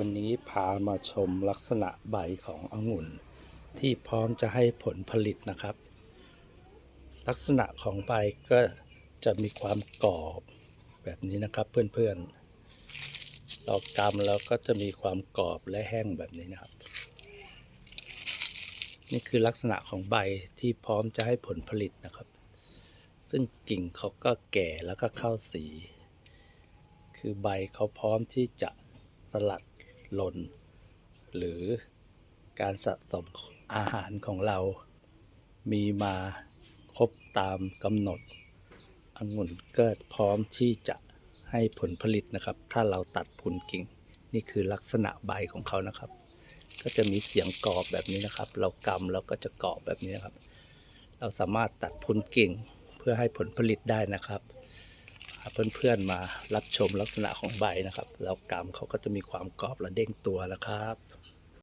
วันนี้พามาชมลักษณะใบขององุ่น ที่พร้อมจะให้ผลผลิตนะครับ ลักษณะของใบก็จะมีความกรอบแบบนี้นะครับเพื่อนๆเรากำแล้วก็จะมีความกรอบและแห้งแบบนี้นะครับ นี่คือลักษณะของใบที่พร้อมจะให้ผลผลิตนะครับ ซึ่งกิ่งเขาก็แก่แล้วก็เข้าสี คือใบเขาพร้อมที่จะสลัด หล่น หรือการสะสมอาหารของเรา มีมาครบตามกำหนดองุ่นเกิดพร้อมที่จะให้ผลผลิตนะครับ ถ้าเราตัดพุนกิ่ง นี่คือลักษณะใบของเขานะครับ ก็จะมีเสียงกรอบแบบนี้นะครับ เรากำแล้วก็จะกรอบแบบนี้นะครับ เราสามารถตัดพุนกิ่งเพื่อให้ผลผลิตได้นะครับ เพื่อนๆมารับชมลักษณะของใบนะครับ แล้วกำเขาก็จะมีความกรอบและเด้งตัวนะครับ